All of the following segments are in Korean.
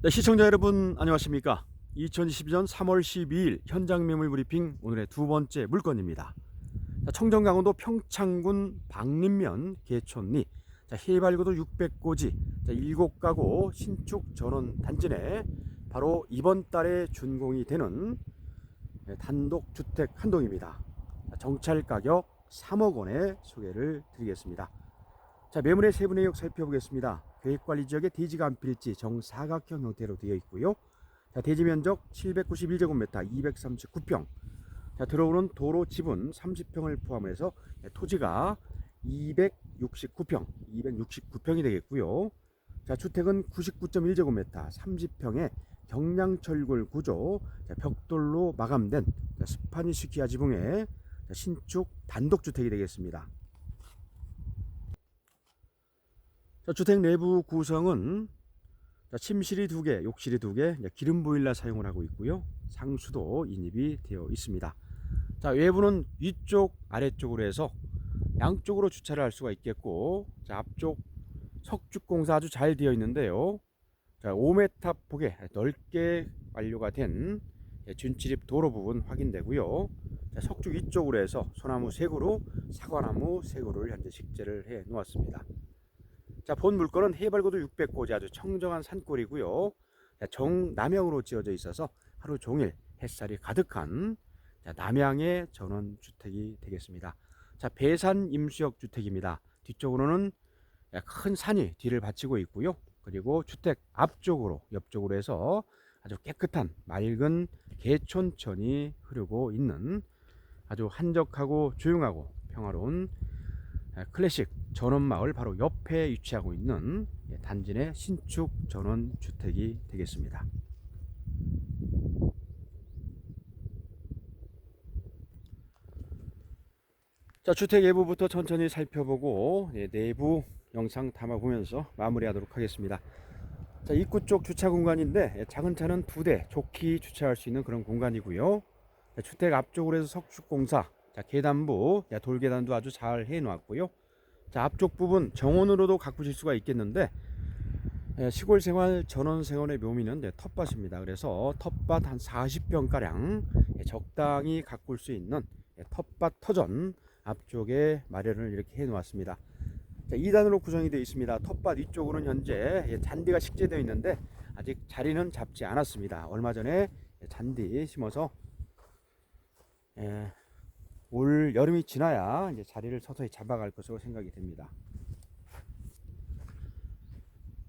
네, 시청자 여러분 안녕하십니까? 2022년 3월 12일 현장 매물 브리핑 오늘의 두 번째 물건입니다. 자, 청정 강원도 평창군 박림면 개촌리 자, 해발고도 600고지 자, 7가구 신축 전원 단지 내 바로 이번 달에 준공이 되는 네, 단독 주택 한 동입니다. 자, 정찰 가격 3억 원에 소개를 드리겠습니다. 자, 매물의 세부 내역 살펴보겠습니다. 계획관리 지역의 대지가 안 필지 정사각형 형태로 되어 있고요. 자, 대지 면적 791제곱미터 239평. 자, 들어오는 도로 지분 30평을 포함해서 토지가 269평, 269평이 되겠고요. 자, 주택은 99.1제곱미터 30평의 경량철골 구조, 자, 벽돌로 마감된 자, 스파니시 기아 지붕의 자, 신축 단독주택이 되겠습니다. 자, 주택 내부 구성은 자, 침실이 두 개, 욕실이 두 개, 기름 보일러 사용을 하고 있고요. 상수도 인입이 되어 있습니다. 자, 외부는 위쪽, 아래쪽으로 해서 양쪽으로 주차를 할 수가 있겠고, 자, 앞쪽 석축 공사 아주 잘 되어 있는데요. 자, 5m 폭에 넓게 완료가 된 예, 준치립 도로 부분 확인되고요. 자, 석축 위쪽으로 해서 소나무 세구로 사과나무 세구를 현재 식재를 해 놓았습니다. 자, 본 물건은 해발고도 600고지 아주 청정한 산골이고요. 자, 정남향으로 지어져 있어서 하루 종일 햇살이 가득한 자, 남향의 전원 주택이 되겠습니다. 자, 배산 임수역 주택입니다. 뒤쪽으로는 큰 산이 뒤를 바치고 있고요. 그리고 주택 앞쪽으로 옆쪽으로 해서 아주 깨끗한 맑은 개촌천이 흐르고 있는 아주 한적하고 조용하고 평화로운 아, 클래식 전원마을 바로 옆에 위치하고 있는 예, 단지 내 신축 전원 주택이 되겠습니다. 자 주택 외부부터 천천히 살펴보고 예, 내부 영상 담아보면서 마무리하도록 하겠습니다. 자 입구 쪽 주차 공간인데 예, 작은 차는 두 대 좋게 주차할 수 있는 그런 공간이고요. 자, 주택 앞쪽으로 해서 석축공사 자 계단부 야, 돌계단도 아주 잘 해놓았고요. 자 앞쪽 부분 정원으로도 가꾸실 수가 있겠는데 예, 시골 생활 전원 생활의 묘미는 이제 텃밭입니다. 그래서 텃밭 한 40평 가량 예, 적당히 가꿀 수 있는 예, 텃밭 터전 앞쪽에 마련을 이렇게 해놓았습니다. 자, 2단으로 구성이 되어 있습니다. 텃밭 위쪽으로는 현재 예, 잔디가 식재되어 있는데 아직 자리는 잡지 않았습니다. 얼마 전에 예, 잔디 심어서 예, 올 여름이 지나야 이제 자리를 서서히 잡아갈 것으로 생각이 됩니다.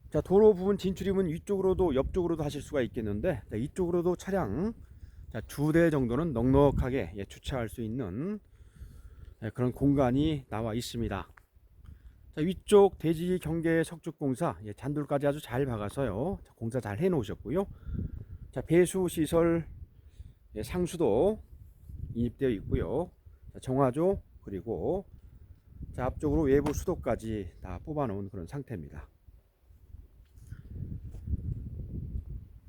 자 도로 부분 진출이면 위쪽으로도 옆쪽으로도 하실 수가 있겠는데 자, 이쪽으로도 차량 두대 정도는 넉넉하게 예, 주차할 수 있는 예, 그런 공간이 나와 있습니다. 자, 위쪽 대지 경계 석축공사 예, 잔돌까지 아주 잘 박아서요 자, 공사 잘 해놓으셨고요. 자 배수 시설 예, 상수도 인입되어 있고요. 자, 정화조 그리고 자, 앞쪽으로 외부 수도까지 다 뽑아 놓은 그런 상태입니다.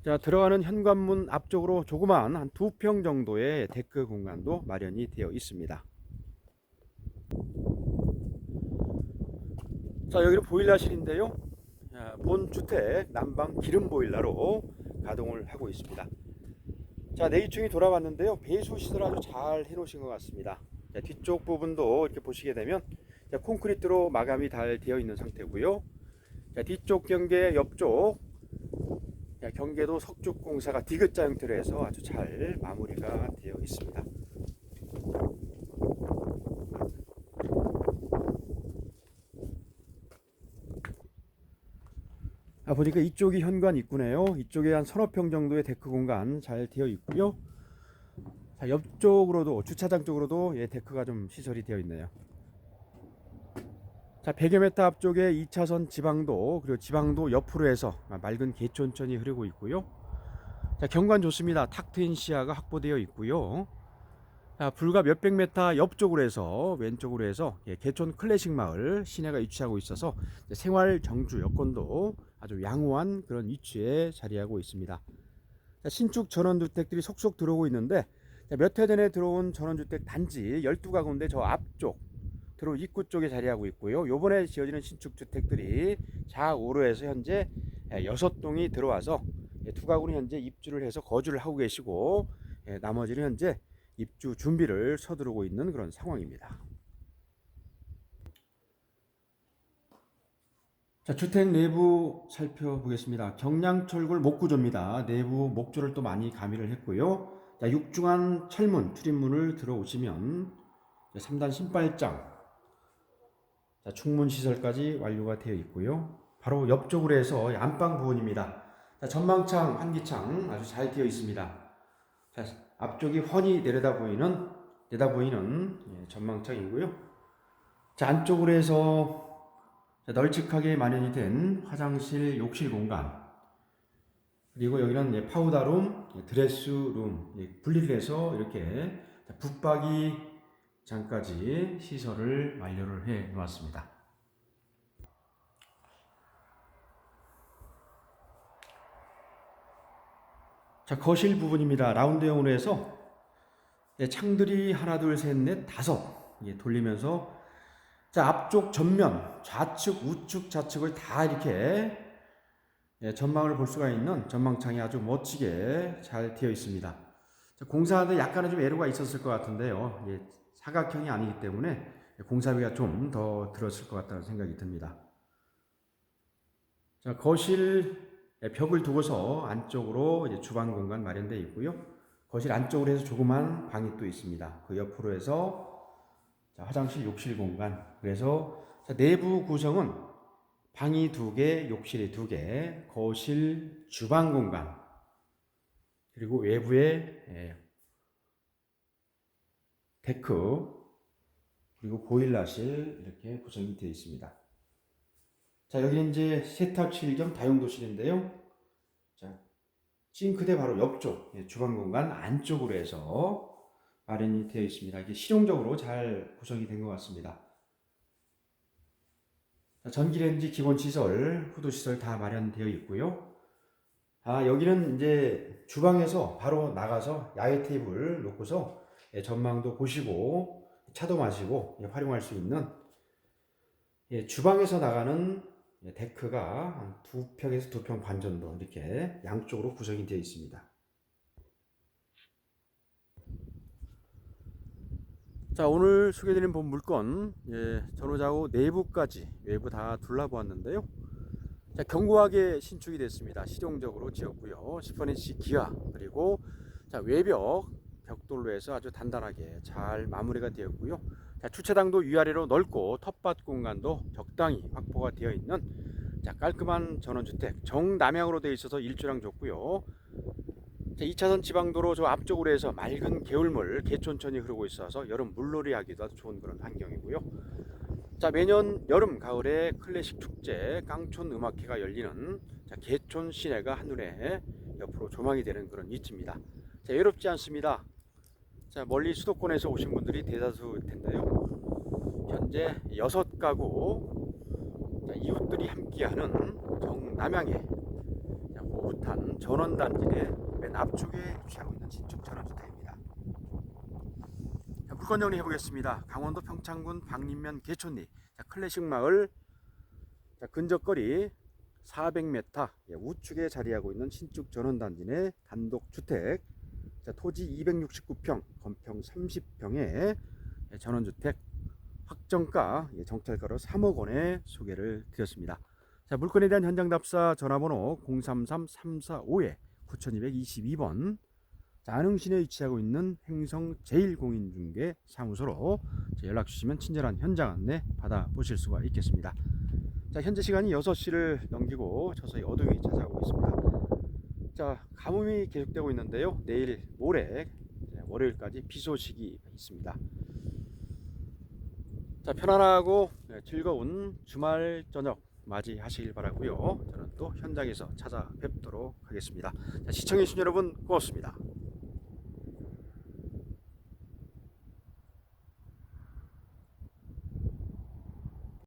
자 들어가는 현관문 앞쪽으로 조그만 한 두 평 정도의 데크 공간도 마련이 되어 있습니다. 자 여기는 보일러실인데요. 자, 본 주택 난방 기름 보일러로 가동을 하고 있습니다. 자 내기층이 돌아왔는데요 배수 시설 아주 잘 해놓으신 것 같습니다 자, 뒤쪽 부분도 이렇게 보시게 되면 자, 콘크리트로 마감이 잘 되어 있는 상태고요 자, 뒤쪽 경계 옆쪽 자, 경계도 석축 공사가 디귿자 형태로 해서 아주 잘 마무리가 되어 있습니다 아, 보니까 이쪽이 현관 입구네요. 이쪽에 한 서너 평 정도의 데크 공간 잘 되어 있고요. 자, 옆쪽으로도 주차장 쪽으로도 예, 데크가 좀 시설이 되어 있네요. 자, 100여 메터 앞쪽에 2차선 지방도 그리고 지방도 옆으로 해서 맑은 개촌천이 흐르고 있고요. 자, 경관 좋습니다. 탁 트인 시야가 확보되어 있고요. 자, 불과 몇백 메타 옆쪽으로 해서 왼쪽으로 해서 예, 개촌 클래식 마을 시내가 위치하고 있어서 생활 정주 여건도 아주 양호한 그런 위치에 자리하고 있습니다. 자, 신축 전원주택들이 속속 들어오고 있는데 몇 해 전에 들어온 전원주택 단지 12가구인데 저 앞쪽 들어 입구 쪽에 자리하고 있고요. 요번에 지어지는 신축 주택들이 좌우로 해서 현재 6동이 들어와서 예, 두 가구는 현재 입주를 해서 거주를 하고 계시고 예, 나머지는 현재 입주 준비를 서두르고 있는 그런 상황입니다. 자, 주택 내부 살펴보겠습니다. 경량철골 목구조입니다. 내부 목조를 또 많이 가미를 했고요. 자, 육중한 철문, 출입문을 들어오시면 3단 신발장, 자, 충문 시설까지 완료가 되어 있고요. 바로 옆쪽으로 해서 안방 부분입니다. 자, 전망창, 환기창 아주 잘 되어 있습니다. 자, 앞쪽이 훤히 내려다 보이는 내다 보이는 예, 전망창이고요. 자, 안쪽으로 해서 자, 널찍하게 마련이 된 화장실, 욕실 공간. 그리고 여기는 예, 파우더룸, 예, 드레스룸 예, 분리를 해서 이렇게 자, 붙박이 장까지 시설을 완료를 해 놓았습니다. 자, 거실 부분입니다. 라운드형으로 해서 예, 창들이 하나, 둘, 셋, 넷, 다섯 예, 돌리면서 자, 앞쪽 전면, 좌측, 우측, 좌측을 다 이렇게 예, 전망을 볼 수가 있는 전망창이 아주 멋지게 잘 되어 있습니다. 자, 공사하는데 약간은 좀 애로가 있었을 것 같은데요. 예, 사각형이 아니기 때문에 공사비가 좀 더 들었을 것 같다는 생각이 듭니다. 자, 거실 벽을 두고서 안쪽으로 주방 공간 마련되어 있고요. 거실 안쪽으로 해서 조그만 방이 또 있습니다. 그 옆으로 해서 자, 화장실, 욕실 공간. 그래서 자, 내부 구성은 방이 두 개, 욕실이 두 개, 거실, 주방 공간. 그리고 외부에 예, 데크, 그리고 보일러실 이렇게 구성이 되어 있습니다. 자, 여기는 이제 세탁실 겸 다용도실인데요. 자, 싱크대 바로 옆쪽, 예, 주방 공간 안쪽으로 해서 마련이 되어 있습니다. 이게 실용적으로 잘 구성이 된 것 같습니다. 자, 전기레인지 기본 시설, 후드 시설 다 마련되어 있고요. 아, 여기는 이제 주방에서 바로 나가서 야외 테이블 놓고서 예, 전망도 보시고 차도 마시고 예, 활용할 수 있는 예, 주방에서 나가는 예, 데크가 한두 평에서 두 평 반 정도 이렇게 양쪽으로 구성이 되어 있습니다. 자 오늘 소개드린 본 물건 예, 전후좌우 내부까지 외부 다 둘러보았는데요. 자, 견고하게 신축이 됐습니다. 실용적으로 지었고요. 10번인치 기아 그리고 자, 외벽 벽돌로 해서 아주 단단하게 잘 마무리가 되었고요. 자, 주차장도 위아래로 넓고 텃밭 공간도 적당히 확보가 되어 있는 자, 깔끔한 전원주택 정남향으로 되어 있어서 일조량 좋고요. 자, 2차선 지방도로 저 앞쪽으로 해서 맑은 개울물 개촌천이 흐르고 있어서 여름 물놀이 하기도 아주 좋은 그런 환경이고요. 자 매년 여름 가을에 클래식 축제 깡촌 음악회가 열리는 자, 개촌 시내가 한눈에 옆으로 조망이 되는 그런 위치입니다. 자 외롭지 않습니다. 자 멀리 수도권에서 오신 분들이 대다수일 텐데요. 현재 여섯 가구 자, 이웃들이 함께하는 정남향의 자, 오붓한 전원단지 내 맨 앞쪽에 위치하고 있는 신축 전원주택입니다. 자, 물건 정리해 보겠습니다. 강원도 평창군 박림면 개촌리 자, 클래식 마을 자, 근접거리 400m 예, 우측에 자리하고 있는 신축 전원단지 내 단독 주택 자, 토지 269평, 건평 30평의 예, 전원주택 확정가 예, 정찰가로 3억 원에 소개를 드렸습니다. 자, 물건에 대한 현장 답사 전화번호 033-345에 9222번 자, 안흥시내에 위치하고 있는 행성 제1공인중개 사무소로 자, 연락 주시면 친절한 현장 안내 받아보실 수가 있겠습니다. 자, 현재 시간이 6시를 넘기고 서서히 어둠이 찾아오고 있습니다. 자, 가뭄이 계속되고 있는데요. 내일 모레 자, 월요일까지 비 소식이 있습니다. 자, 편안하고 네, 즐거운 주말 저녁 맞이하시길 바라고요. 저는 또 현장에서 찾아뵙도록 하겠습니다. 자, 시청해주신 여러분 고맙습니다.